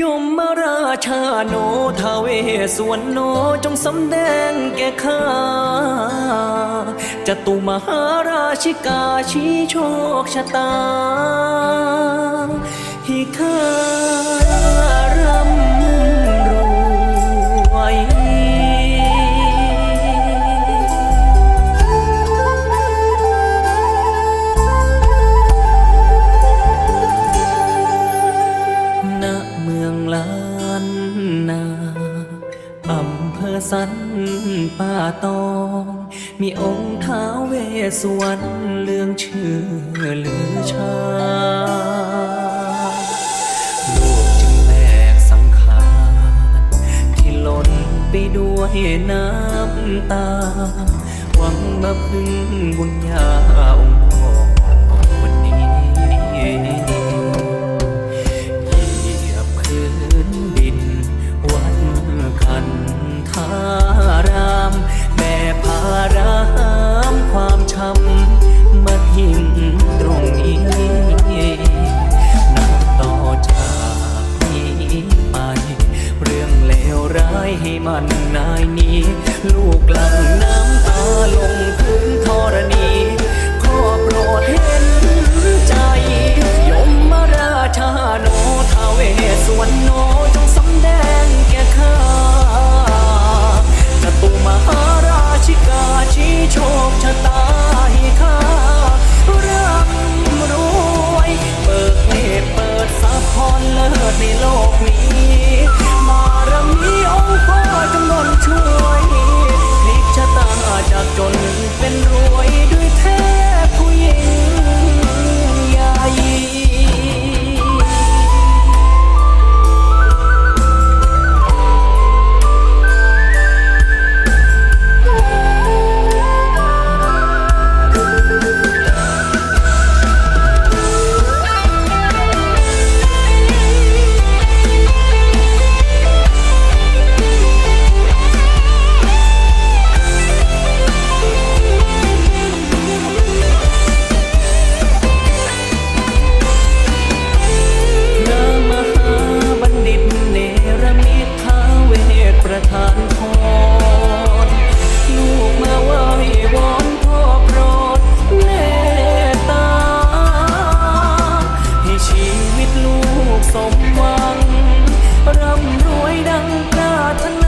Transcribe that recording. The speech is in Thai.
ยมมาราชาโนทาเวสวนโนจงสำแดงแก่ข้าจะตุมหาราชิกาชี้โชคชะตาให้ข้า สันป่าตอง มีองค์ท้าวเวสวรรณเลืองชื่อลือชาลูกจึงแบกสังขารที่ล้นไปด้วยน้ำตา หวังมาพึ่งบุญญา มันนายนี้ ลูกหลังน้ำตาลงพื้นธรณีขอโปรดเห็นใจ ยมมาราชาโนทาเวสวรรณโนจงสำแดงแก่ข้าจะตุมหาราชิกา ลูกสมหวัง ร่ำรวยดังปรารถนา